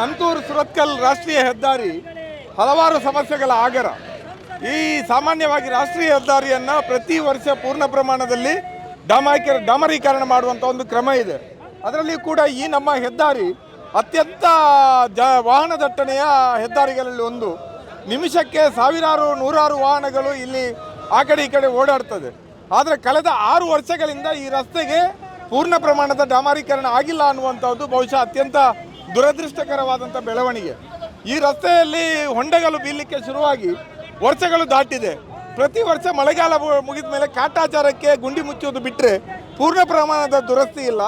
ನಂತೂರು ಸುರತ್ಕಲ್ ರಾಷ್ಟ್ರೀಯ ಹೆದ್ದಾರಿ ಹಲವಾರು ಸಮಸ್ಯೆಗಳ ಆಗರ. ಈ ಸಾಮಾನ್ಯವಾಗಿ ರಾಷ್ಟ್ರೀಯ ಹೆದ್ದಾರಿಯನ್ನು ಪ್ರತಿ ವರ್ಷ ಪೂರ್ಣ ಪ್ರಮಾಣದಲ್ಲಿ ಡಾಮಾಕ ಡಾಮರೀಕರಣ ಮಾಡುವಂಥ ಒಂದು ಕ್ರಮ ಇದೆ. ಅದರಲ್ಲಿ ಕೂಡ ಈ ನಮ್ಮ ಹೆದ್ದಾರಿ ಅತ್ಯಂತ ಜ ವಾಹನ ದಟ್ಟಣೆಯ ಹೆದ್ದಾರಿಗಳಲ್ಲಿ ಒಂದು. ನಿಮಿಷಕ್ಕೆ ಸಾವಿರಾರು, ನೂರಾರು ವಾಹನಗಳು ಇಲ್ಲಿ ಆ ಕಡೆ ಈ ಕಡೆ ಓಡಾಡ್ತದೆ. ಆದರೆ ಕಳೆದ ಆರು ವರ್ಷಗಳಿಂದ ಈ ರಸ್ತೆಗೆ ಪೂರ್ಣ ಪ್ರಮಾಣದ ಡಾಮಾರೀಕರಣ ಆಗಿಲ್ಲ ಅನ್ನುವಂಥದ್ದು ಬಹುಶಃ ಅತ್ಯಂತ ದುರದೃಷ್ಟಕರವಾದಂಥ ಬೆಳವಣಿಗೆ. ಈ ರಸ್ತೆಯಲ್ಲಿ ಹೊಂಡೆಗಳು ಬೀಳಲಿಕ್ಕೆ ಶುರುವಾಗಿ ವರ್ಷಗಳು ದಾಟಿದೆ. ಪ್ರತಿ ವರ್ಷ ಮಳೆಗಾಲ ಮುಗಿದ ಮೇಲೆ ಕಾಟಾಚಾರಕ್ಕೆ ಗುಂಡಿ ಮುಚ್ಚುವುದು ಬಿಟ್ಟರೆ ಪೂರ್ಣ ಪ್ರಮಾಣದ ದುರಸ್ತಿ ಇಲ್ಲ.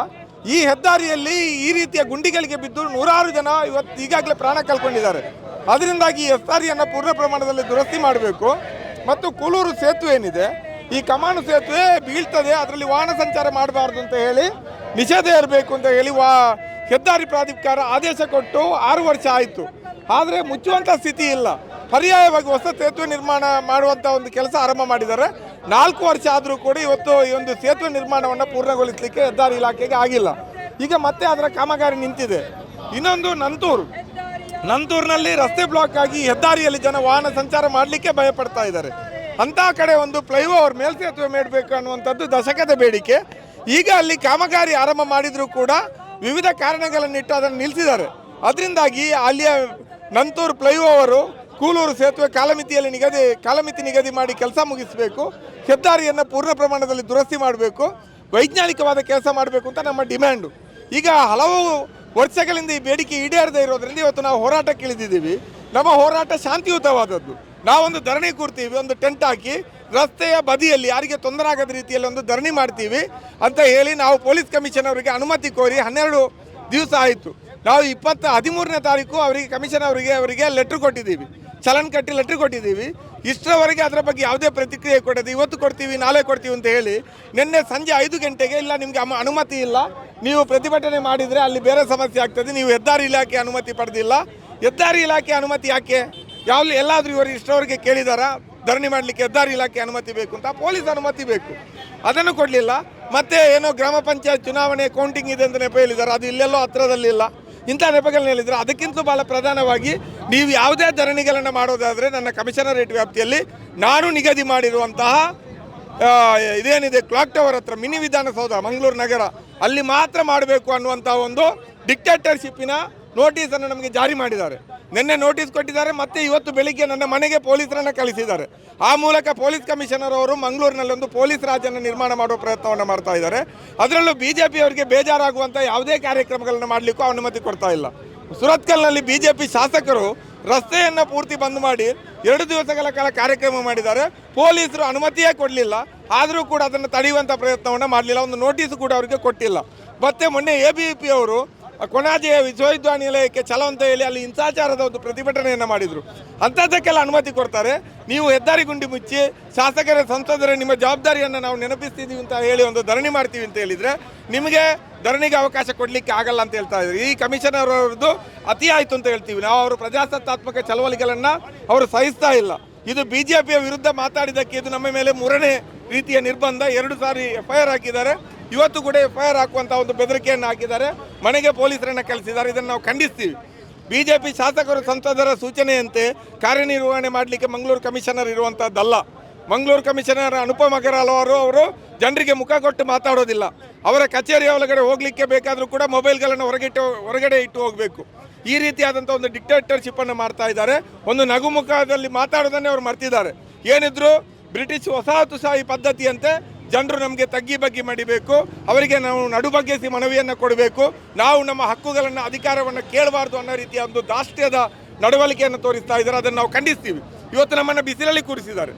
ಈ ಹೆದ್ದಾರಿಯಲ್ಲಿ ಈ ರೀತಿಯ ಗುಂಡಿಗಳಿಗೆ ಬಿದ್ದು ನೂರಾರು ಜನ ಇವತ್ತು ಈಗಾಗಲೇ ಪ್ರಾಣ ಕಳ್ಕೊಂಡಿದ್ದಾರೆ. ಅದರಿಂದಾಗಿ ಈ ಹೆದ್ದಾರಿಯನ್ನು ಪೂರ್ಣ ಪ್ರಮಾಣದಲ್ಲಿ ದುರಸ್ತಿ ಮಾಡಬೇಕು. ಮತ್ತು ಕೂಲೂರು ಸೇತುವೆ ಏನಿದೆ, ಈ ಕಮಾನು ಸೇತುವೆ ಬೀಳ್ತದೆ, ಅದರಲ್ಲಿ ವಾಹನ ಸಂಚಾರ ಮಾಡಬಾರ್ದು ಅಂತ ಹೇಳಿ ನಿಷೇಧ ಇರಬೇಕು ಅಂತ ಹೇಳಿ ವಾ ಹೆದ್ದಾರಿ ಪ್ರಾಧಿಕಾರ ಆದೇಶ ಕೊಟ್ಟು ಆರು ವರ್ಷ ಆಯಿತು. ಆದರೆ ಮುಚ್ಚುವಂಥ ಸ್ಥಿತಿ ಇಲ್ಲ. ಪರ್ಯಾಯವಾಗಿ ಹೊಸ ಸೇತುವೆ ನಿರ್ಮಾಣ ಮಾಡುವಂಥ ಒಂದು ಕೆಲಸ ಆರಂಭ ಮಾಡಿದ್ದಾರೆ. ನಾಲ್ಕು ವರ್ಷ ಆದರೂ ಕೂಡ ಇವತ್ತು ಈ ಒಂದು ಸೇತುವೆ ನಿರ್ಮಾಣವನ್ನು ಪೂರ್ಣಗೊಳಿಸಲಿಕ್ಕೆ ಹೆದ್ದಾರಿ ಇಲಾಖೆಗೆ ಆಗಿಲ್ಲ. ಈಗ ಮತ್ತೆ ಅದರ ಕಾಮಗಾರಿ ನಿಂತಿದೆ. ಇನ್ನೊಂದು ನಂತೂರು. ನಂತೂರಿನಲ್ಲಿ ರಸ್ತೆ ಬ್ಲಾಕ್ ಆಗಿ ಹೆದ್ದಾರಿಯಲ್ಲಿ ಜನ ವಾಹನ ಸಂಚಾರ ಮಾಡಲಿಕ್ಕೆ ಭಯಪಡ್ತಾ ಇದ್ದಾರೆ. ಅಂಥ ಕಡೆ ಒಂದು ಫ್ಲೈಓವರ್ ಮೇಲ್ಸೇತುವೆ ಮಾಡಬೇಕು ಅನ್ನುವಂಥದ್ದು ದಶಕದ ಬೇಡಿಕೆ. ಈಗ ಅಲ್ಲಿ ಕಾಮಗಾರಿ ಆರಂಭ ಮಾಡಿದರೂ ಕೂಡ ವಿವಿಧ ಕಾರಣಗಳನ್ನಿಟ್ಟು ಅದನ್ನು ನಿಲ್ಲಿಸಿದ್ದಾರೆ. ಅದರಿಂದಾಗಿ ಅಲ್ಲಿಯ ನಂತೂರು ಫ್ಲೈಓವರು ಕೂಲೂರು ಸೇತುವೆ ಕಾಲಮಿತಿಯಲ್ಲಿ ನಿಗದಿ, ಕಾಲಮಿತಿ ನಿಗದಿ ಮಾಡಿ ಕೆಲಸ ಮುಗಿಸಬೇಕು, ಹೆದ್ದಾರಿಯನ್ನು ಪೂರ್ಣ ಪ್ರಮಾಣದಲ್ಲಿ ದುರಸ್ತಿ ಮಾಡಬೇಕು, ವೈಜ್ಞಾನಿಕವಾದ ಕೆಲಸ ಮಾಡಬೇಕು ಅಂತ ನಮ್ಮ ಡಿಮ್ಯಾಂಡು. ಈಗ ಹಲವು ವರ್ಷಗಳಿಂದ ಈ ಬೇಡಿಕೆ ಈಡೇರದೇ ಇರೋದ್ರಿಂದ ಇವತ್ತು ನಾವು ಹೋರಾಟಕ್ಕೆ ಇಳಿದಿದ್ದೀವಿ ನಮ್ಮ ಹೋರಾಟ ಶಾಂತಿಯುತವಾದದ್ದು. ನಾವೊಂದು ಧರಣಿ ಕೂರ್ತೀವಿ, ಒಂದು ಟೆಂಟ್ ಹಾಕಿ ರಸ್ತೆಯ ಬದಿಯಲ್ಲಿ ಯಾರಿಗೆ ತೊಂದರೆ ಆಗದ ರೀತಿಯಲ್ಲಿ ಒಂದು ಧರಣಿ ಮಾಡ್ತೀವಿ ಅಂತ ಹೇಳಿ ನಾವು ಪೊಲೀಸ್ ಕಮಿಷನ್ ಅವರಿಗೆ ಅನುಮತಿ ಕೋರಿ ಹನ್ನೆರಡು ದಿವಸ ಆಯಿತು. ನಾವು ಇಪ್ಪತ್ತ ಹದಿಮೂರನೇ ತಾರೀಕು ಅವರಿಗೆ ಕಮಿಷನ್ ಅವರಿಗೆ ಅವರಿಗೆ ಲೆಟ್ರ್ ಕೊಟ್ಟಿದ್ದೀವಿ. ಚಲನ್ ಕಟ್ಟಿ ಲೆಟ್ರ್ ಕೊಟ್ಟಿದ್ದೀವಿ. ಇಷ್ಟರವರೆಗೆ ಅದರ ಬಗ್ಗೆ ಯಾವುದೇ ಪ್ರತಿಕ್ರಿಯೆ ಕೊಡೋದು ಇವತ್ತು ಕೊಡ್ತೀವಿ, ನಾಳೆ ಕೊಡ್ತೀವಿ ಅಂತ ಹೇಳಿ ನಿನ್ನೆ ಸಂಜೆ ಐದು ಗಂಟೆಗೆ ಇಲ್ಲ, ನಿಮಗೆ ಅನುಮತಿ ಇಲ್ಲ. ನೀವು ಪ್ರತಿಭಟನೆ ಮಾಡಿದರೆ ಅಲ್ಲಿ ಬೇರೆ ಸಮಸ್ಯೆ ಆಗ್ತದೆ. ನೀವು ಹೆದ್ದಾರಿ ಇಲಾಖೆ ಅನುಮತಿ ಪಡೆದಿಲ್ಲ. ಹೆದ್ದಾರಿ ಇಲಾಖೆ ಅನುಮತಿ ಯಾಕೆ? ಯಾವ ಎಲ್ಲಾದರೂ ಇವರು ಇಷ್ಟರವರೆಗೆ ಕೇಳಿದಾರಾ? ಧರಣಿ ಮಾಡಲಿಕ್ಕೆ ಹೆದ್ದಾರಿ ಇಲಾಖೆ ಅನುಮತಿ ಬೇಕು ಅಂತ ಪೊಲೀಸ್ ಅನುಮತಿ ಬೇಕು. ಅದನ್ನು ಕೊಡಲಿಲ್ಲ. ಮತ್ತೆ ಏನೋ ಗ್ರಾಮ ಪಂಚಾಯತ್ ಚುನಾವಣೆ ಕೌಂಟಿಂಗ್ ಇದೆ ಅಂತ ನೆಪ ಹೇಳಿದ್ದಾರೆ. ಅದು ಇಲ್ಲೆಲ್ಲೋ ಹತ್ರದಲ್ಲಿಲ್ಲ ಇಂಥ ನೆಪಗಳನ್ನ ಹೇಳಿದ್ರು ಅದಕ್ಕಿಂತ ಭಾಳ ಪ್ರಧಾನವಾಗಿ ನೀವು ಯಾವುದೇ ಧರಣಿಗಳನ್ನು ಮಾಡೋದಾದರೆ ನನ್ನ ಕಮಿಷನರೇಟ್ ವ್ಯಾಪ್ತಿಯಲ್ಲಿ ನಾನು ನಿಗದಿ ಮಾಡಿರುವಂತಹ ಇದೇನಿದೆ, ಕ್ಲಾಕ್ ಟವರ್ ಹತ್ರ, ಮಿನಿ ವಿಧಾನಸೌಧ, ಮಂಗಳೂರು ನಗರ, ಅಲ್ಲಿ ಮಾತ್ರ ಮಾಡಬೇಕು ಅನ್ನುವಂಥ ಒಂದು ಡಿಕ್ಟೇಟರ್ಶಿಪ್ಪಿನ ನೋಟಿಸನ್ನು ನಮಗೆ ಜಾರಿ ಮಾಡಿದ್ದಾರೆ. ನಿನ್ನೆ ನೋಟಿಸ್ ಕೊಟ್ಟಿದ್ದಾರೆ, ಮತ್ತೆ ಇವತ್ತು ಬೆಳಿಗ್ಗೆ ನನ್ನ ಮನೆಗೆ ಪೊಲೀಸರನ್ನು ಕಳಿಸಿದ್ದಾರೆ. ಆ ಮೂಲಕ ಪೊಲೀಸ್ ಕಮಿಷನರ್ ಅವರು ಮಂಗಳೂರಿನಲ್ಲಿ ಒಂದು ಪೊಲೀಸ್ ರಾಜ್ಯನ ನಿರ್ಮಾಣ ಮಾಡುವ ಪ್ರಯತ್ನವನ್ನು ಮಾಡ್ತಾ ಇದ್ದಾರೆ. ಅದರಲ್ಲೂ ಬಿ ಜೆ ಪಿಯವರಿಗೆ ಬೇಜಾರಾಗುವಂಥ ಯಾವುದೇ ಕಾರ್ಯಕ್ರಮಗಳನ್ನು ಮಾಡಲಿಕ್ಕೂ ಅನುಮತಿ ಕೊಡ್ತಾ ಇಲ್ಲ. ಸುರತ್ಕಲ್ನಲ್ಲಿ ಬಿ ಜೆ ಪಿ ಶಾಸಕರು ರಸ್ತೆಯನ್ನು ಪೂರ್ತಿ ಬಂದ್ ಮಾಡಿ ಎರಡು ದಿವಸಗಳ ಕಾಲ ಕಾರ್ಯಕ್ರಮ ಮಾಡಿದ್ದಾರೆ. ಪೊಲೀಸರು ಅನುಮತಿಯೇ ಕೊಡಲಿಲ್ಲ. ಆದರೂ ಕೂಡ ಅದನ್ನು ತಡೆಯುವಂಥ ಪ್ರಯತ್ನವನ್ನು ಮಾಡಲಿಲ್ಲ. ಒಂದು ನೋಟಿಸ್ ಕೂಡ ಅವರಿಗೆ ಕೊಟ್ಟಿಲ್ಲ. ಮತ್ತೆ ಮೊನ್ನೆ ಎ ಬಿ ಪಿ ಅವರು ಕೊಣಾಜೆಯ ವಿಶ್ವವಿದ್ಯಾನಿಲಯಕ್ಕೆ ಹೇಳಿ ಅಲ್ಲಿ ಹಿಂಸಾಚಾರದ ಒಂದು ಪ್ರತಿಭಟನೆಯನ್ನು ಮಾಡಿದರು. ಅಂಥದ್ದಕ್ಕೆಲ್ಲ ಅನುಮತಿ ಕೊಡ್ತಾರೆ. ನೀವು ಹೆದ್ದಾರಿ ಗುಂಡಿ ಮುಚ್ಚಿ ಶಾಸಕರ ಸಂಸದರ ನಿಮ್ಮ ಜವಾಬ್ದಾರಿಯನ್ನು ನಾವು ನೆನಪಿಸ್ತಿದ್ದೀವಿ ಅಂತ ಹೇಳಿ ಒಂದು ಧರಣಿ ಮಾಡ್ತೀವಿ ಅಂತ ಹೇಳಿದರೆ ನಿಮಗೆ ಧರಣಿಗೆ ಅವಕಾಶ ಕೊಡಲಿಕ್ಕೆ ಆಗಲ್ಲ ಅಂತ ಹೇಳ್ತಾ ಇದ್ದಾರೆ ಈ ಕಮಿಷನರ್ ಅವರದ್ದು ಅತಿ ಆಯಿತು ಅಂತ ಹೇಳ್ತೀವಿ. ನಾವು ಅವರು ಪ್ರಜಾಸತ್ತಾತ್ಮಕ ಚಳವಳಿಗಳನ್ನು ಅವರು ಸಹಿಸ್ತಾ ಇಲ್ಲ. ಇದು ಬಿ ಜೆ ಪಿಯ ವಿರುದ್ಧ ಮಾತಾಡಿದ್ದಕ್ಕೆ ಇದು ನಮ್ಮ ಮೇಲೆ ಮೂರನೇ ರೀತಿಯ ನಿರ್ಬಂಧ. ಎರಡು ಸಾರಿ ಎಫ್ ಆರ್ ಹಾಕಿದ್ದಾರೆ. ಇವತ್ತು ಕೂಡ ಎಫ್ ಐ ಆರ್ ಹಾಕುವಂಥ ಒಂದು ಬೆದರಿಕೆಯನ್ನು ಹಾಕಿದ್ದಾರೆ. ಮನೆಗೆ ಪೊಲೀಸರನ್ನು ಕಳಿಸಿದ್ದಾರೆ. ಇದನ್ನು ನಾವು ಖಂಡಿಸ್ತೀವಿ. ಬಿ ಜೆ ಪಿ ಶಾಸಕರು, ಸಂಸದರ ಸೂಚನೆಯಂತೆ ಕಾರ್ಯನಿರ್ವಹಣೆ ಮಾಡಲಿಕ್ಕೆ ಮಂಗಳೂರು ಕಮಿಷನರ್ ಇರುವಂಥದ್ದಲ್ಲ ಮಂಗಳೂರು ಕಮಿಷನರ್ ಅನುಪಮ ಅಗರ್ವಾಲ್ ಅವರು ಅವರು ಜನರಿಗೆ ಮುಖ ಕೊಟ್ಟು ಮಾತಾಡೋದಿಲ್ಲ. ಅವರ ಕಚೇರಿಯ ಒಳಗಡೆ ಹೋಗಲಿಕ್ಕೆ ಬೇಕಾದರೂ ಕೂಡ ಮೊಬೈಲ್ಗಳನ್ನು ಹೊರಗಿಟ್ಟು, ಹೊರಗಡೆ ಇಟ್ಟು ಹೋಗಬೇಕು. ಈ ರೀತಿಯಾದಂಥ ಒಂದು ಡಿಕ್ಟೇಟರ್ಶಿಪ್ ಅನ್ನು ಮಾಡ್ತಾ ಇದ್ದಾರೆ. ಒಂದು ನಗುಮುಖದಲ್ಲಿ ಮಾತಾಡೋದನ್ನೇ ಅವರು ಮರ್ತಿದ್ದಾರೆ. ಏನಿದ್ರು ಬ್ರಿಟಿಷ್ ವಸಾಹತುಶಾಹಿ ಪದ್ಧತಿಯಂತೆ ಜನರು ನಮಗೆ ತಗ್ಗಿ ಬಗ್ಗಿ ಮಾಡಬೇಕು, ಅವರಿಗೆ ನಾವು ನಡುಬಗ್ಗಿಸಿ ಮನವಿಯನ್ನು ಕೊಡಬೇಕು, ನಾವು ನಮ್ಮ ಹಕ್ಕುಗಳನ್ನು, ಅಧಿಕಾರವನ್ನು ಕೇಳಬಾರ್ದು ಅನ್ನೋ ರೀತಿಯ ಒಂದು ದಾಷ್ಟ್ಯದ ನಡವಳಿಕೆಯನ್ನು ತೋರಿಸ್ತಾ ಇದ್ದಾರೆ, ಅದನ್ನು ನಾವು ಖಂಡಿಸ್ತೀವಿ. ಇವತ್ತು ನಮ್ಮನ್ನು ಬಿಸಿಲಲ್ಲಿ ಕೂರಿಸಿದ್ದಾರೆ.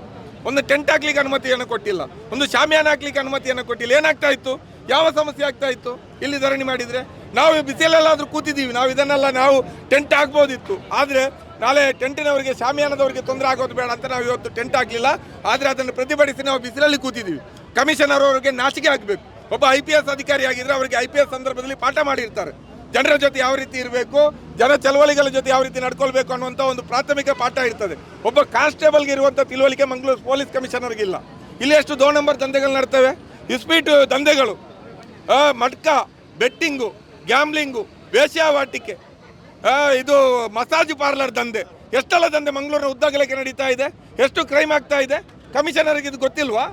ಒಂದು ಟೆಂಟ್ ಹಾಕ್ಲಿಕ್ಕೆ ಅನುಮತಿಯನ್ನು ಕೊಟ್ಟಿಲ್ಲ, ಒಂದು ಶಾಮಿಯಾನ ಹಾಕ್ಲಿಕ್ಕೆ ಅನುಮತಿಯನ್ನು ಕೊಟ್ಟಿಲ್ಲ. ಏನಾಗ್ತಾ ಇತ್ತು? ಯಾವ ಸಮಸ್ಯೆ ಆಗ್ತಾ ಇತ್ತು? ಇಲ್ಲಿ ಧರಣಿ ಮಾಡಿದರೆ, ನಾವು ಬಿಸಿಲಲ್ಲಾದರೂ ಕೂತಿದ್ದೀವಿ, ನಾವು ಇದನ್ನೆಲ್ಲ ನಾವು ಟೆಂಟ್ ಹಾಕ್ಬೋದಿತ್ತು. ಆದರೆ ನಾಳೆ ಟೆಂಟಿನವರಿಗೆ, ಶಾಮಿಯಾನದವರಿಗೆ ತೊಂದರೆ ಆಗೋದು ಬೇಡ ಅಂತ ನಾವು ಇವತ್ತು ಟೆಂಟ್ ಹಾಕಲಿಲ್ಲ. ಆದರೆ ಅದನ್ನು ಪ್ರತಿಭಟಿಸಿ ನಾವು ಬಿಸಿಲಲ್ಲಿ ಕೂತಿದ್ದೀವಿ. ಕಮಿಷನರ್ ಅವರಿಗೆ ನಾಚಿಕೆ ಆಗಬೇಕು. ಒಬ್ಬ ಐ ಪಿ ಎಸ್ ಅಧಿಕಾರಿ ಆಗಿದ್ರೆ ಅವರಿಗೆ ಐ ಪಿ ಎಸ್ ಸಂದರ್ಭದಲ್ಲಿ ಪಾಠ ಮಾಡಿರ್ತಾರೆ. ಜನರ ಜೊತೆ ಯಾವ ರೀತಿ ಇರಬೇಕು, ಜನ ಚಳವಳಿಗಳ ಜೊತೆ ಯಾವ ರೀತಿ ನಡ್ಕೊಳ್ಬೇಕು ಅನ್ನುವಂಥ ಒಂದು ಪ್ರಾಥಮಿಕ ಪಾಠ ಇರ್ತದೆ. ಒಬ್ಬ ಕಾನ್ಸ್ಟೇಬಲ್ಗೆ ಇರುವಂಥ ತಿಳುವಳಿಕೆ ಮಂಗಳೂರು ಪೊಲೀಸ್ ಕಮಿಷನರ್ಗಿಲ್ಲ ಇಲ್ಲಿ. ಎಷ್ಟು ದೋ ನಂಬರ್ ದಂಧೆಗಳು ನಡ್ತವೆ. ಇಸ್ಪೀಟ್ ದಂಧೆಗಳು ಮಟ್ಕ ಬೆಟ್ಟಿಂಗು ಗ್ಯಾಮ್ಲಿಂಗು ವೇಶ್ಯಾವಾಟಿಕೆ ಇದು ಮಸಾಜ್ ಪಾರ್ಲರ್ ದಂಧೆ. ಎಷ್ಟೆಲ್ಲ ದಂಧೆ ಮಂಗಳೂರಿನ ಉದ್ದಾಗಲಕ್ಕೆ ನಡೀತಾ ಇದೆ? ಎಷ್ಟು ಕ್ರೈಮ್ ಆಗ್ತಾ ಇದೆ? ಕಮಿಷನರ್ಗೆ ಇದು ಗೊತ್ತಿಲ್ವಾ?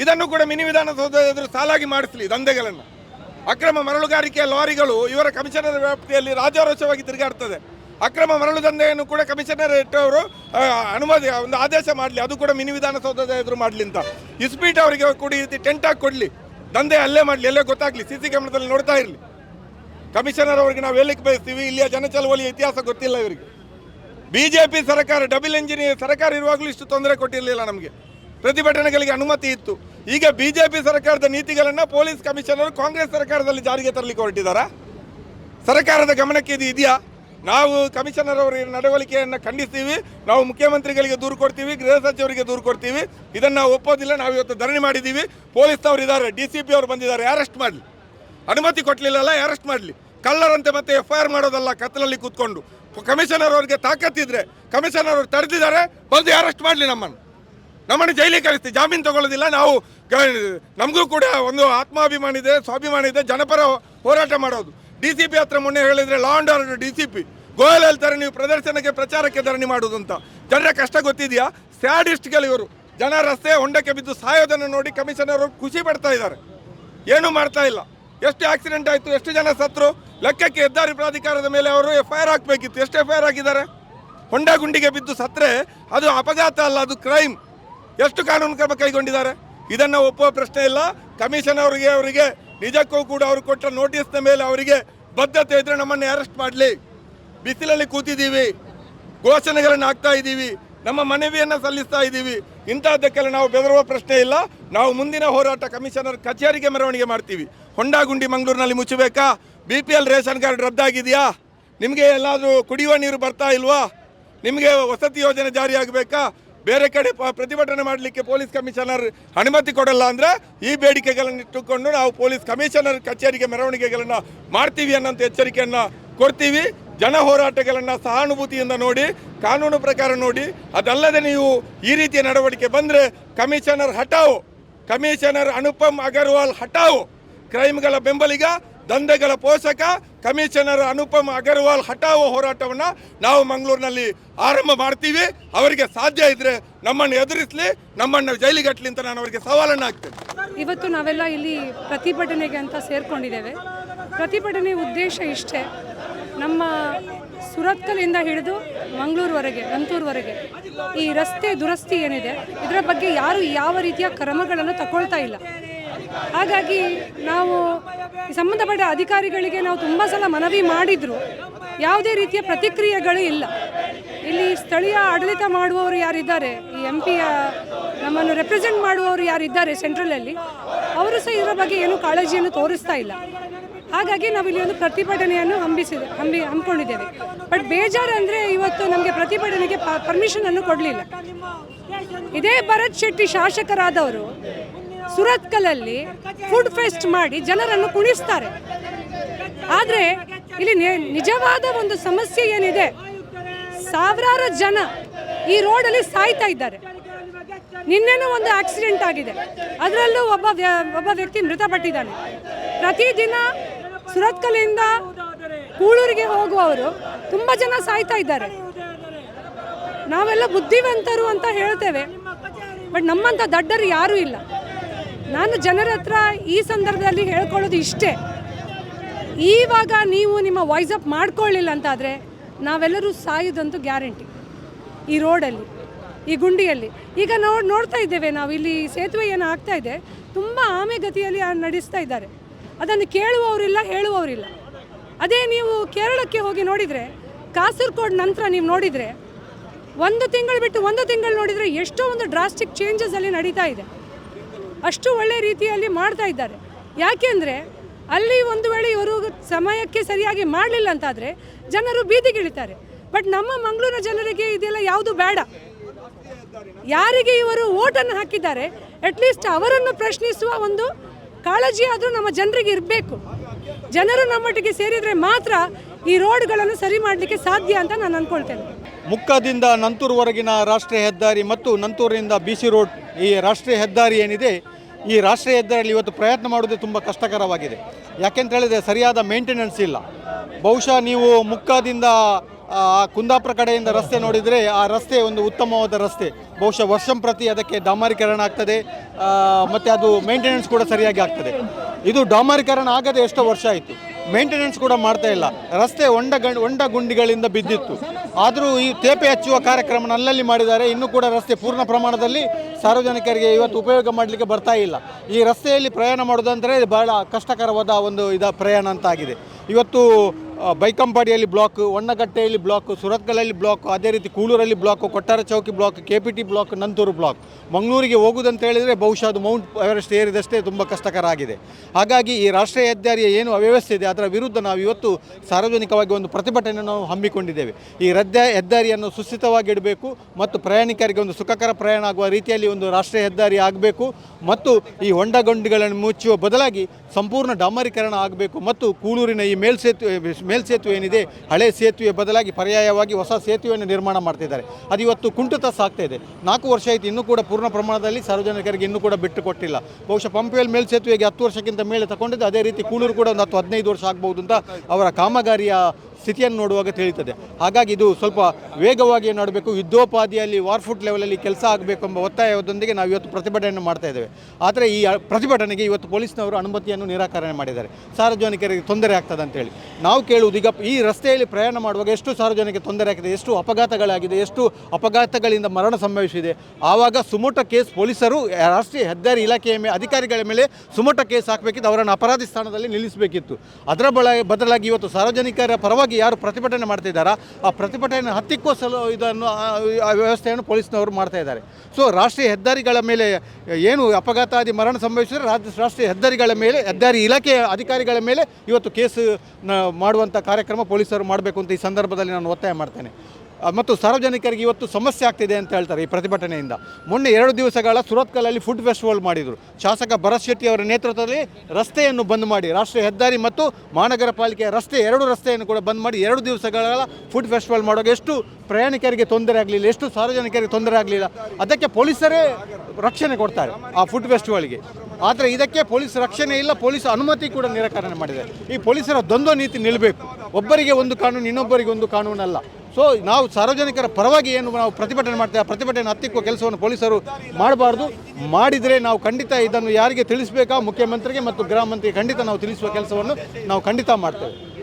ಇದನ್ನು ಕೂಡ ಮಿನಿ ವಿಧಾನಸೌಧ ಎದುರು ಸಾಲಾಗಿ ಮಾಡಿಸಲಿ ದಂಧೆಗಳನ್ನು. ಅಕ್ರಮ ಮರಳುಗಾರಿಕೆಯ ಲಾರಿಗಳು ಇವರ ಕಮಿಷನರ್ ವ್ಯಾಪ್ತಿಯಲ್ಲಿ ರಾಜಾರೋಷವಾಗಿ ತಿರುಗಾಡ್ತದೆ. ಅಕ್ರಮ ಮರಳು ದಂಧೆಯನ್ನು ಕೂಡ ಕಮಿಷನರ್ ಆ, ಅನುಮತಿ ಒಂದು ಆದೇಶ ಮಾಡಲಿ ಅದು ಕೂಡ ಮಿನಿ ವಿಧಾನಸೌಧದ ಎದುರು ಮಾಡಲಿ ಅಂತ. ಇಸ್ಪೀಟ್ ಅವರಿಗೆ ಕೂಡ ಈ ರೀತಿ ಟೆಂಟ್ ಹಾಕಿ ಕೊಡಲಿ. ದಂಧೆ ಅಲ್ಲೇ ಮಾಡಲಿ ಎಲ್ಲೇ ಗೊತ್ತಾಗಲಿ ಸಿ ಸಿ ಕ್ಯಾಮ್ರಾದಲ್ಲಿ ನೋಡ್ತಾ ಇರಲಿ. ಕಮಿಷನರ್ ಅವರಿಗೆ ನಾವು ಹೇಳಿಕ್ಕೆ ಬಯಸ್ತೀವಿ ಇಲ್ಲಿಯ ಜನಚಳವಳಿಯ ಇತಿಹಾಸ ಗೊತ್ತಿಲ್ಲ ಇವರಿಗೆ. ಬಿಜೆಪಿ ಸರ್ಕಾರ ಡಬಲ್ ಇಂಜಿನಿಯರ್ ಸರ್ಕಾರ ಇರುವಾಗಲೂ ಇಷ್ಟು ತೊಂದರೆ ಕೊಟ್ಟಿರಲಿಲ್ಲ ನಮಗೆ. ಪ್ರತಿಭಟನೆಗಳಿಗೆ ಅನುಮತಿ ಇತ್ತು. ಈಗ ಬಿಜೆಪಿ ಸರ್ಕಾರದ ನೀತಿಗಳನ್ನು ಪೊಲೀಸ್ ಕಮಿಷನರ್ ಕಾಂಗ್ರೆಸ್ ಸರ್ಕಾರದಲ್ಲಿ ಜಾರಿಗೆ ತರಲಿಕ್ಕೆ ಹೊರಟಿದ್ದಾರಾ ಸರ್ಕಾರದ ಗಮನಕ್ಕೆ ಇದು ಇದೆಯಾ? ನಾವು ಕಮಿಷನರ್ ಅವರ ನಡವಳಿಕೆಯನ್ನು ಖಂಡಿಸ್ತೀವಿ, ನಾವು ಮುಖ್ಯಮಂತ್ರಿಗಳಿಗೆ ದೂರು ಕೊಡ್ತೀವಿ, ಗೃಹ ಸಚಿವರಿಗೆ ದೂರು ಕೊಡ್ತೀವಿ. ಇದನ್ನು ಒಪ್ಪೋದಿಲ್ಲ, ನಾವು ಇವತ್ತು ಧರಣಿ ಮಾಡಿದ್ದೀವಿ ಪೊಲೀಸ್ನವರು ಇದ್ದಾರೆ ಡಿ ಸಿ ಪಿ ಅವರು ಬಂದಿದ್ದಾರೆ, ಅರೆಸ್ಟ್ ಮಾಡಲಿ. ಅನುಮತಿ ಕೊಟ್ಟಲಿಲ್ಲಲ್ಲ ಅರೆಸ್ಟ್ ಮಾಡಲಿ. ಕಳ್ಳರಂತೆ ಮತ್ತೆ ಎಫ್ ಐ ಆರ್ ಮಾಡೋದಲ್ಲ, ಕತ್ತಲಲ್ಲಿ ಕೂತ್ಕೊಂಡು. ಕಮಿಷನರ್ ಅವರಿಗೆ ತಾಕತ್ತಿದ್ರೆ, ಕಮಿಷನರ್ ಅವರು ತಡೆದಿದ್ದಾರೆ, ಬಂದು ಅರೆಸ್ಟ್ ಮಾಡಲಿ ನಮ್ಮನ್ನು. ನಮ್ಮನ್ನು ಜೈಲಿಗೆ ಕಳಿಸ್ತೀವಿ ಜಾಮೀನು ತಗೊಳ್ಳೋದಿಲ್ಲ. ನಾವು ನಮಗೂ ಕೂಡ ಒಂದು ಆತ್ಮಾಭಿಮಾನ ಇದೆ, ಸ್ವಾಭಿಮಾನ ಇದೆ, ಜನಪರ ಹೋರಾಟ ಮಾಡೋದು. ಡಿ ಸಿ ಪಿ ಹತ್ರ ಮೊನ್ನೆ ಹೇಳಿದರೆ law and order D C P ಗೋಯಲಲ್ಲಿ ಹೇಳ್ತಾರೆ ನೀವು ಪ್ರದರ್ಶನಕ್ಕೆ ಪ್ರಚಾರಕ್ಕೆ ಧರಣಿ ಮಾಡೋದು ಅಂತ. ಜನರ ಕಷ್ಟ ಗೊತ್ತಿದೆಯಾ? ಸ್ಯಾಡಿಸ್ಟ್ಗಳು ಇವರು. ಜನ ರಸ್ತೆ ಹೊಂಡಕ್ಕೆ ಬಿದ್ದು ಸಾಯೋದನ್ನು ನೋಡಿ ಕಮಿಷನರ್ ಖುಷಿ ಪಡ್ತಾ ಇದ್ದಾರೆ. ಏನೂ ಮಾಡ್ತಾ ಇಲ್ಲ. ಎಷ್ಟು ಆಕ್ಸಿಡೆಂಟ್ ಆಯಿತು, ಎಷ್ಟು ಜನ ಸತ್ರು? ಲೆಕ್ಕಕ್ಕೆ ಹೆದ್ದಾರಿ ಪ್ರಾಧಿಕಾರದ ಮೇಲೆ ಅವರು ಎಫ್ ಐ ಆರ್ ಹಾಕಬೇಕಿತ್ತು. ಎಷ್ಟು ಎಫ್ ಐ ಆರ್ ಹಾಕಿದ್ದಾರೆ? ಹೊಂಡ ಗುಂಡಿಗೆ ಬಿದ್ದು ಸತ್ರೆ, ಅದು ಅಪಘಾತ ಅಲ್ಲ, ಅದು ಕ್ರೈಮ್. ಎಷ್ಟು ಕಾನೂನು ಕ್ರಮ ಕೈಗೊಂಡಿದ್ದಾರೆ? ಇದನ್ನು ಒಪ್ಪುವ ಪ್ರಶ್ನೆ ಇಲ್ಲ. ಕಮಿಷನ್ ಅವರಿಗೆ ಅವರಿಗೆ ನಿಜಕ್ಕೂ ಕೂಡ ಅವರು ಕೊಟ್ಟ ನೋಟಿಸ್ನ ಮೇಲೆ ಅವರಿಗೆ ಬದ್ಧತೆ ಇದ್ರೆ ನಮ್ಮನ್ನು ಅರೆಸ್ಟ್ ಮಾಡಲಿ. ಬಿಸಿಲಲ್ಲಿ ಕೂತಿದ್ದೀವಿ. ಘೋಷಣೆಗಳನ್ನು ಹಾಕ್ತಾ ಇದ್ದೀವಿ. ನಮ್ಮ ಮನವಿಯನ್ನು ಸಲ್ಲಿಸ್ತಾ ಇದ್ದೀವಿ. ಇಂಥದ್ದಕ್ಕೆಲ್ಲ ನಾವು ಬೆದರುವ ಪ್ರಶ್ನೆ ಇಲ್ಲ. ನಾವು ಮುಂದಿನ ಹೋರಾಟ ಕಮಿಷನರ್ ಕಚೇರಿಗೆ ಮೆರವಣಿಗೆ ಮಾಡ್ತೀವಿ. ಹೊಂಡಾಗುಂಡಿ ಮಂಗಳೂರಿನಲ್ಲಿ ಮುಚ್ಚಬೇಕಾ? B P L ration card ರದ್ದಾಗಿದೆಯಾ? ನಿಮಗೆ ಎಲ್ಲಾದರೂ ಕುಡಿಯುವ ನೀರು ಬರ್ತಾ ಇಲ್ವಾ? ನಿಮಗೆ ವಸತಿ ಯೋಜನೆ ಜಾರಿ ಆಗಬೇಕಾ ಬೇರೆ ಕಡೆ ಪ್ರತಿಭಟನೆ ಮಾಡಲಿಕ್ಕೆ ಪೊಲೀಸ್ ಕಮಿಷನರ್ ಅನುಮತಿ ಕೊಡಲ್ಲ ಅಂದರೆ ಈ ಬೇಡಿಕೆಗಳನ್ನು ಇಟ್ಟುಕೊಂಡು ನಾವು ಪೊಲೀಸ್ ಕಮಿಷನರ್ ಕಚೇರಿಗೆ ಮೆರವಣಿಗೆಗಳನ್ನು ಮಾಡ್ತೀವಿ ಅನ್ನೋಂಥ ಎಚ್ಚರಿಕೆಯನ್ನು ಕೊಡ್ತೀವಿ. ಜನ ಹೋರಾಟಗಳನ್ನು ಸಹಾನುಭೂತಿಯಿಂದ ನೋಡಿ, ಕಾನೂನು ಪ್ರಕಾರ ನೋಡಿ. ಅದಲ್ಲದೆ ನೀವು ಈ ರೀತಿಯ ನಡವಳಿಕೆ ಬಂದರೆ ಕಮಿಷನರ್ ಹಟಾವು ಕಮಿಷನರ್ ಅನುಪಮ್ ಅಗರ್ವಾಲ್ ಹಟಾವು ಕ್ರೈಮ್ಗಳ ಬೆಂಬಲಿಗ ದಂಧೆಗಳ ಪೋಷಕ ಕಮಿಷನರ್ ಅನುಪಮ್ ಅಗರ್ವಾಲ್ ಹಟಾವು ಹೋರಾಟವನ್ನು ನಾವು ಮಂಗಳೂರಿನಲ್ಲಿ ಆರಂಭ ಮಾಡ್ತೀವಿ. ಅವರಿಗೆ ಸಾಧ್ಯ ಇದ್ರೆ ನಮ್ಮನ್ನು ಎದುರಿಸಲಿ, ನಮ್ಮನ್ನು ಜೈಲಿಗಟ್ಟಲಿ ಅಂತ ನಾನು ಅವರಿಗೆ ಸವಾಲನ್ನು ಹಾಕ್ತೇನೆ. ಇವತ್ತು ನಾವೆಲ್ಲ ಇಲ್ಲಿ ಪ್ರತಿಭಟನೆಗೆ ಅಂತ ಸೇರ್ಕೊಂಡಿದ್ದೇವೆ. ಪ್ರತಿಭಟನೆ ಉದ್ದೇಶ ಇಷ್ಟೇ. ನಮ್ಮ ಸುರತ್ಕಲಿಂದ ಹಿಡಿದು ಮಂಗಳೂರುವರೆಗೆ ಅಂತೂರ್ವರೆಗೆ ಈ ರಸ್ತೆ ದುರಸ್ತಿ ಏನಿದೆ, ಇದರ ಬಗ್ಗೆ ಯಾರು ಯಾವ ರೀತಿಯ ಕ್ರಮಗಳನ್ನು ತಗೊಳ್ತಾ ಇಲ್ಲ. ಹಾಗಾಗಿ ನಾವು ಸಂಬಂಧಪಟ್ಟ ಅಧಿಕಾರಿಗಳಿಗೆ ನಾವು ತುಂಬ ಸಲ ಮನವಿ ಮಾಡಿದ್ರು. ಯಾವುದೇ ರೀತಿಯ ಪ್ರತಿಕ್ರಿಯೆಗಳು ಇಲ್ಲ. ಇಲ್ಲಿ ಸ್ಥಳೀಯ ಆಡಳಿತ ಮಾಡುವವರು ಯಾರಿದ್ದಾರೆ, ಈ ಎಂ ಪಿಯ ನಮ್ಮನ್ನು ರೆಪ್ರೆಸೆಂಟ್ ಮಾಡುವವರು ಯಾರಿದ್ದಾರೆ ಸೆಂಟ್ರಲಲ್ಲಿ ಅವರು ಸಹ ಇದರ ಬಗ್ಗೆ ಏನು ಕಾಳಜಿಯನ್ನು ತೋರಿಸ್ತಾ ಇಲ್ಲ. ಹಾಗಾಗಿ ನಾವಿಲ್ಲಿ ಒಂದು ಪ್ರತಿಭಟನೆಯನ್ನು ಹಂಬಿಸಿದೆ ಹಂಬಿ, ಹಮ್ಮಿಕೊಂಡಿದ್ದೇವೆ. ಬಟ್ ಬೇಜಾರು ಅಂದರೆ ಇವತ್ತು ನಮಗೆ ಪ್ರತಿಭಟನೆಗೆ ಪರ್ಮಿಷನ್ ಅನ್ನು ಕೊಡಲಿಲ್ಲ. ಇದೇ ಭರತ್ ಶೆಟ್ಟಿ ಶಾಸಕರಾದವರು ಸುರತ್ಕಲಲ್ಲಿ ಫುಡ್ ಫೆಸ್ಟ್ ಮಾಡಿ ಜನರನ್ನು ಕುಣಿಸ್ತಾರೆ. ಆದರೆ ಇಲ್ಲಿ ನಿಜವಾದ ಒಂದು ಸಮಸ್ಯೆ ಏನಿದೆ? ಸಾವಿರಾರು ಜನ ಈ ರೋಡಲ್ಲಿ ಸಾಯ್ತಾ ಇದ್ದಾರೆ. ನಿನ್ನೆನೂ ಒಂದು ಆಕ್ಸಿಡೆಂಟ್ ಆಗಿದೆ. ಅದರಲ್ಲೂ ಒಬ್ಬ ಒಬ್ಬ ವ್ಯಕ್ತಿ ಮೃತಪಟ್ಟಿದ್ದಾನೆ. ಪ್ರತಿದಿನ ಸುರತ್ಕಲಿಂದ ಕೂಳೂರಿಗೆ ಹೋಗುವವರು ತುಂಬ ಜನ ಸಾಯ್ತಾ ಇದ್ದಾರೆ. ನಾವೆಲ್ಲ ಬುದ್ಧಿವಂತರು ಅಂತ ಹೇಳ್ತೇವೆ. ಬಟ್ ನಮ್ಮಂಥ ದಡ್ಡರು ಯಾರೂ ಇಲ್ಲ. ನಾನು ಜನರ ಹತ್ರ ಈ ಸಂದರ್ಭದಲ್ಲಿ ಹೇಳ್ಕೊಳ್ಳೋದು ಇಷ್ಟೇ. ಈವಾಗ ನೀವು ನಿಮ್ಮ ವಾಯ್ಸ್ ಅಪ್ ಮಾಡ್ಕೊಳ್ಳಿಲ್ಲ ಅಂತಾದರೆ ನಾವೆಲ್ಲರೂ ಸಾಯೋದಂತೂ ಗ್ಯಾರಂಟಿ. ಈ ರೋಡಲ್ಲಿ, ಈ ಗುಂಡಿಯಲ್ಲಿ. ಈಗ ನೋಡಿ ನೋಡ್ತಾ ಇದ್ದೇವೆ ನಾವು, ಇಲ್ಲಿ ಸೇತುವೆ ಏನು ಆಗ್ತಾ ಇದೆ. ತುಂಬ ಆಮೆಗತಿಯಲ್ಲಿ ನಡೆಸ್ತಾ ಇದ್ದಾರೆ. ಅದನ್ನು ಕೇಳುವವರಿಲ್ಲ, ಹೇಳುವವರಿಲ್ಲ. ಅದೇ ನೀವು ಕೇರಳಕ್ಕೆ ಹೋಗಿ ನೋಡಿದರೆ, ಕಾಸರ್ಗೋಡ್ ನಂತರ ನೀವು ನೋಡಿದರೆ, ಒಂದು ತಿಂಗಳು ಬಿಟ್ಟು ಒಂದು ತಿಂಗಳು ನೋಡಿದರೆ ಎಷ್ಟೋ ಒಂದು ಡ್ರಾಸ್ಟಿಕ್ ಚೇಂಜಸ್ ಅಲ್ಲಿ ನಡೀತಾ ಇದೆ. ಅಷ್ಟು ಒಳ್ಳೆ ರೀತಿಯಲ್ಲಿ ಮಾಡ್ತಾ ಇದ್ದಾರೆ. ಯಾಕೆಂದರೆ ಅಲ್ಲಿ ಒಂದು ವೇಳೆ ಇವರು ಸಮಯಕ್ಕೆ ಸರಿಯಾಗಿ ಮಾಡಲಿಲ್ಲ ಅಂತಾದರೆ ಜನರು ಬೀದಿಗಿಳಿತಾರೆ ಬಟ್ ನಮ್ಮ ಮಂಗಳೂರಿನ ಜನರಿಗೆ ಇದೆಲ್ಲ ಯಾವುದು ಬೇಡ. ಯಾರಿಗೆ ಇವರು ಓಟನ್ನು ಹಾಕಿದ್ದಾರೆ ಅಟ್ಲೀಸ್ಟ್ ಅವರನ್ನು ಪ್ರಶ್ನಿಸುವ ಒಂದು ಕಾಳಜಿ ಆದರೂ ನಮ್ಮ ಜನರಿಗೆ ಇರಬೇಕು. ಜನರು ನಮ್ಮೊಟ್ಟಿಗೆ ಸೇರಿದರೆ ಮಾತ್ರ ಈ ರೋಡ್ಗಳನ್ನು ಸರಿ ಮಾಡಲಿಕ್ಕೆ ಸಾಧ್ಯ ಅಂತ ನಾನು ಅಂದ್ಕೊಳ್ತೇನೆ ಮುಕ್ಕದಿಂದ ನಂತೂರ್ವರೆಗಿನ ರಾಷ್ಟ್ರೀಯ ಹೆದ್ದಾರಿ ಮತ್ತು ನಂತೂರಿನಿಂದ ಬಿ ಸಿ ರೋಡ್ ಈ ರಾಷ್ಟ್ರೀಯ ಹೆದ್ದಾರಿ ಏನಿದೆ, ಈ ರಾಷ್ಟ್ರೀಯ ಹೆದ್ದಾರಿಯಲ್ಲಿ ಇವತ್ತು ಪ್ರಯತ್ನ ಮಾಡೋದೇ ತುಂಬ ಕಷ್ಟಕರವಾಗಿದೆ. ಯಾಕೆಂತ ಹೇಳಿದರೆ ಸರಿಯಾದ ಮೇಂಟೆನೆನ್ಸ್ ಇಲ್ಲ. ಬಹುಶಃ ನೀವು ಮುಕ್ಕಾದಿಂದ ಕುಂದಾಪುರ ಕಡೆಯಿಂದ ರಸ್ತೆ ನೋಡಿದರೆ ಆ ರಸ್ತೆ ಒಂದು ಉತ್ತಮವಾದ ರಸ್ತೆ. ಬಹುಶಃ ವರ್ಷಂ ಪ್ರತಿ ಅದಕ್ಕೆ ಡಾಮಾರೀಕರಣ ಆಗ್ತದೆ ಮತ್ತು ಅದು ಮೇಂಟೆನೆನ್ಸ್ ಕೂಡ ಸರಿಯಾಗಿ ಆಗ್ತದೆ. ಇದು ಡಾಮಾರೀಕರಣ ಆಗದೆ ಎಷ್ಟೋ ವರ್ಷ ಆಯಿತು. ಮೇಂಟೆನೆನ್ಸ್ ಕೂಡ ಮಾಡ್ತಾ ಇಲ್ಲ. ರಸ್ತೆ ಹೊಂಡ ಒಂಡ ಗುಂಡಿಗಳಿಂದ ಬಿದ್ದಿತ್ತು. ಆದರೂ ಈ ತೇಪೆ ಹಚ್ಚುವ ಕಾರ್ಯಕ್ರಮ ಅಲ್ಲಲ್ಲಿ ಮಾಡಿದ್ದಾರೆ. ಇನ್ನೂ ಕೂಡ ರಸ್ತೆ ಪೂರ್ಣ ಪ್ರಮಾಣದಲ್ಲಿ ಸಾರ್ವಜನಿಕರಿಗೆ ಇವತ್ತು ಉಪಯೋಗ ಮಾಡಲಿಕ್ಕೆ ಬರ್ತಾ ಇಲ್ಲ. ಈ ರಸ್ತೆಯಲ್ಲಿ ಪ್ರಯಾಣ ಮಾಡೋದಂದರೆ ಬಹಳ ಕಷ್ಟಕರವಾದ ಒಂದು ಇದ ಪ್ರಯಾಣ ಅಂತ ಆಗಿದೆ ಇವತ್ತು ಬೈಕಂಪಾಡಿಯಲ್ಲಿ ಬ್ಲಾಕ್ ಒಣ್ಣಗಟ್ಟೆಯಲ್ಲಿ ಬ್ಲಾಕ್ ಸುರತ್ಕಲಲ್ಲಿ ಬ್ಲಾಕ್ ಅದೇ ರೀತಿ ಕೂಳೂರಲ್ಲಿ block Kottara Chowki block K P T block Nanthoor block ಮಂಗಳೂರಿಗೆ ಹೋಗುವುದಂತ ಹೇಳಿದರೆ ಬಹುಶಃ ಅದು ಮೌಂಟ್ ಎವರೆಸ್ಟ್ ಏರಿದಷ್ಟೇ ತುಂಬ ಕಷ್ಟಕರ ಆಗಿದೆ ಹಾಗಾಗಿ ಈ ರಾಷ್ಟ್ರೀಯ ಹೆದ್ದಾರಿಯ ಏನು ಅವ್ಯವಸ್ಥೆ ಇದೆ, ಅದರ ವಿರುದ್ಧ ನಾವು ಇವತ್ತು ಸಾರ್ವಜನಿಕವಾಗಿ ಒಂದು ಪ್ರತಿಭಟನೆ ನಾವು ಹಮ್ಮಿಕೊಂಡಿದ್ದೇವೆ. ಈ ರದ್ದ ಹೆದ್ದಾರಿಯನ್ನು ಸುಸ್ಥಿತವಾಗಿಡಬೇಕು ಮತ್ತು ಪ್ರಯಾಣಿಕರಿಗೆ ಒಂದು ಸುಖಕರ ಪ್ರಯಾಣ ಆಗುವ ರೀತಿಯಲ್ಲಿ ಒಂದು ರಾಷ್ಟ್ರೀಯ ಹೆದ್ದಾರಿ ಆಗಬೇಕು ಮತ್ತು ಈ ಹೊಂಡಗೊಂಡಿಗಳನ್ನು ಮುಚ್ಚುವ ಬದಲಾಗಿ ಸಂಪೂರ್ಣ ಡಾಮರೀಕರಣ ಆಗಬೇಕು ಮತ್ತು ಕೂಳೂರಿನ ಈ ಮೇಲ್ಸೇತುವೆ ಮೇಲ್ಸೇತುವೆ ಏನಿದೆ, ಹಳೆ ಸೇತುವೆ ಬದಲಾಗಿ ಪರ್ಯಾಯವಾಗಿ ಹೊಸ ಸೇತುವೆಯನ್ನು ನಿರ್ಮಾಣ ಮಾಡ್ತಿದ್ದಾರೆ. ಅದು ಇವತ್ತು ಕುಂಠಿತ ಸಾಗ್ತಾ ಇದೆ. ನಾಲ್ಕು ವರ್ಷ ಆಯಿತು, ಇನ್ನೂ ಕೂಡ ಪೂರ್ಣ ಪ್ರಮಾಣದಲ್ಲಿ ಸಾರ್ವಜನಿಕರಿಗೆ ಇನ್ನೂ ಕೂಡ ಬಿಟ್ಟು ಕೊಟ್ಟಿಲ್ಲ. ಬಹುಶಃ ಪಂಪೆಲ್ ಮೇಲ್ಸೇತುವೆಗೆ ಹತ್ತು ವರ್ಷಕ್ಕಿಂತ ಮೇಲೆ ತಗೊಂಡಿದ್ದು ಅದೇ ರೀತಿ ಕೂಳೂರು ಕೂಡ ಒಂದು ಹತ್ತು ಹದಿನೈದು ವರ್ಷ ಆಗ್ಬೋದು ಅಂತ ಅವರ ಕಾಮಗಾರಿಯ ಸ್ಥಿತಿಯನ್ನು ನೋಡುವಾಗ ತಿಳಿಯುತ್ತದೆ. ಹಾಗಾಗಿ ಇದು ಸ್ವಲ್ಪ ವೇಗವಾಗಿ ನೋಡಬೇಕು. ಯುದ್ಧೋಪಾದಿಯಲ್ಲಿ ವಾರ್ಫುಟ್ ಲೆವೆಲಲ್ಲಿ ಕೆಲಸ ಆಗಬೇಕು ಎಂಬ ಒತ್ತಾಯದೊಂದಿಗೆ ನಾವು ಇವತ್ತು ಪ್ರತಿಭಟನೆ ಮಾಡ್ತಾ ಇದ್ದೇವೆ. ಆದರೆ ಈ ಪ್ರತಿಭಟನೆಗೆ ಇವತ್ತು ಪೊಲೀಸ್ನವರು ಅನುಮತಿಯನ್ನು ನಿರಾಕರಣೆ ಮಾಡಿದ್ದಾರೆ. ಸಾರ್ವಜನಿಕರಿಗೆ ತೊಂದರೆ ಆಗ್ತದೆ ಅಂತೇಳಿ ನಾವು ಕೇಳುವುದು ಈಗ ಈ ರಸ್ತೆಯಲ್ಲಿ ಪ್ರಯಾಣ ಮಾಡುವಾಗ ಎಷ್ಟು ಸಾರ್ವಜನಿಕರಿಗೆ ತೊಂದರೆ ಆಗಿದೆ ಎಷ್ಟು ಅಪಘಾತಗಳಾಗಿದೆ, ಎಷ್ಟು ಅಪಘಾತಗಳಿಂದ ಮರಣ ಸಂಭವಿಸಿದೆ. ಆವಾಗ ಸುಮೋಟ ಕೇಸ್ ಪೊಲೀಸರು, ರಾಷ್ಟ್ರೀಯ ಹೆದ್ದಾರಿ ಇಲಾಖೆಯ ಮೇಲೆ ಅಧಿಕಾರಿಗಳ ಮೇಲೆ ಸುಮೋಟ ಕೇಸ್ ಹಾಕಬೇಕಿತ್ತು. ಅವರನ್ನು ಅಪರಾಧಿ ಸ್ಥಾನದಲ್ಲಿ ನಿಲ್ಲಿಸಬೇಕಿತ್ತು. ಅದರ ಬಳ, ಬದಲಾಗಿ ಇವತ್ತು ಸಾರ್ವಜನಿಕರ ಪರವಾಗಿ ಯಾರು ಪ್ರತಿಭಟನೆ ಮಾಡ್ತಿದ್ದಾರಾ, ಆ ಪ್ರತಿಭಟನೆ ಹತ್ತಿಕ್ಕೋ ಸಲು ಇದನ್ನು ವ್ಯವಸ್ಥೆಯನ್ನು ಪೊಲೀಸ್ನವರು ಮಾಡ್ತಾ ಇದ್ದಾರೆ. ಸೊ ರಾಷ್ಟ್ರೀಯ ಹೆದ್ದಾರಿಗಳ ಮೇಲೆ ಏನು ಅಪಘಾತಾದಿ ಮರಣ ಸಂಭವಿಸಿದರೆ ರಾಜ್ಯ ರಾಷ್ಟ್ರೀಯ ಹೆದ್ದಾರಿಗಳ ಮೇಲೆ, ಹೆದ್ದಾರಿ ಇಲಾಖೆಯ ಅಧಿಕಾರಿಗಳ ಮೇಲೆ ಇವತ್ತು ಕೇಸ್ ಮಾಡುವಂಥ ಕಾರ್ಯಕ್ರಮ ಪೊಲೀಸರು ಮಾಡಬೇಕು ಅಂತ ಈ ಸಂದರ್ಭದಲ್ಲಿ ನಾನು ಒತ್ತಾಯ ಮಾಡ್ತೇನೆ. ಮತ್ತು ಸಾರ್ವಜನಿಕರಿಗೆ ಇವತ್ತು ಸಮಸ್ಯೆ ಆಗ್ತಿದೆ ಅಂತ ಹೇಳ್ತಾರೆ ಈ ಪ್ರತಿಭಟನೆಯಿಂದ. ಮೊನ್ನೆ ಎರಡು ದಿವಸಗಳ ಸುರತ್ಕಲಲ್ಲಿ ಫುಡ್ ಫೆಸ್ಟಿವಲ್ ಮಾಡಿದರು. ಶಾಸಕ ಭರತ್ ಶೆಟ್ಟಿ ಅವರ ನೇತೃತ್ವದಲ್ಲಿ ರಸ್ತೆಯನ್ನು ಬಂದ್ ಮಾಡಿ, ರಾಷ್ಟ್ರೀಯ ಹೆದ್ದಾರಿ ಮತ್ತು ಮಹಾನಗರ ಪಾಲಿಕೆಯ ರಸ್ತೆ, ಎರಡು ರಸ್ತೆಯನ್ನು ಕೂಡ ಬಂದ್ ಮಾಡಿ ಎರಡು ದಿವಸಗಳ ಫುಡ್ ಫೆಸ್ಟಿವಲ್ ಮಾಡುವಾಗ ಎಷ್ಟು ಪ್ರಯಾಣಿಕರಿಗೆ ತೊಂದರೆ ಆಗಲಿಲ್ಲ, ಎಷ್ಟು ಸಾರ್ವಜನಿಕರಿಗೆ ತೊಂದರೆ ಆಗಲಿಲ್ಲ, ಅದಕ್ಕೆ ಪೊಲೀಸರೇ ರಕ್ಷಣೆ ಕೊಡ್ತಾರೆ ಆ ಫುಡ್ ಫೆಸ್ಟಿವಲ್ಗೆ. ಆದರೆ ಇದಕ್ಕೆ ಪೊಲೀಸ್ ರಕ್ಷಣೆ ಇಲ್ಲ, ಪೊಲೀಸ್ ಅನುಮತಿ ಕೂಡ ನಿರಾಕರಣೆ ಮಾಡಿದೆ. ಈ ಪೊಲೀಸರ ದ್ವಂದ್ವ ನೀತಿ ನಿಲ್ಲಬೇಕು ಒಬ್ಬರಿಗೆ ಒಂದು ಕಾನೂನು, ಇನ್ನೊಬ್ಬರಿಗೆ ಒಂದು ಕಾನೂನಲ್ಲ. ಸೊ ನಾವು ಸಾರ್ವಜನಿಕರ ಪರವಾಗಿ ಏನು ನಾವು ಪ್ರತಿಭಟನೆ ಮಾಡ್ತೇವೆ, ಆ ಪ್ರತಿಭಟನೆ ಹತ್ತಿಕ್ಕುವ ಕೆಲಸವನ್ನು ಪೊಲೀಸರು ಮಾಡಬಾರ್ದು. ಮಾಡಿದರೆ ನಾವು ಖಂಡಿತ ಇದನ್ನು ಯಾರಿಗೆ ತಿಳಿಸಬೇಕಾ, ಮುಖ್ಯಮಂತ್ರಿಗೆ ಮತ್ತು ಗೃಹ ಖಂಡಿತ ನಾವು ತಿಳಿಸುವ ಕೆಲಸವನ್ನು ನಾವು ಖಂಡಿತ ಮಾಡ್ತೇವೆ.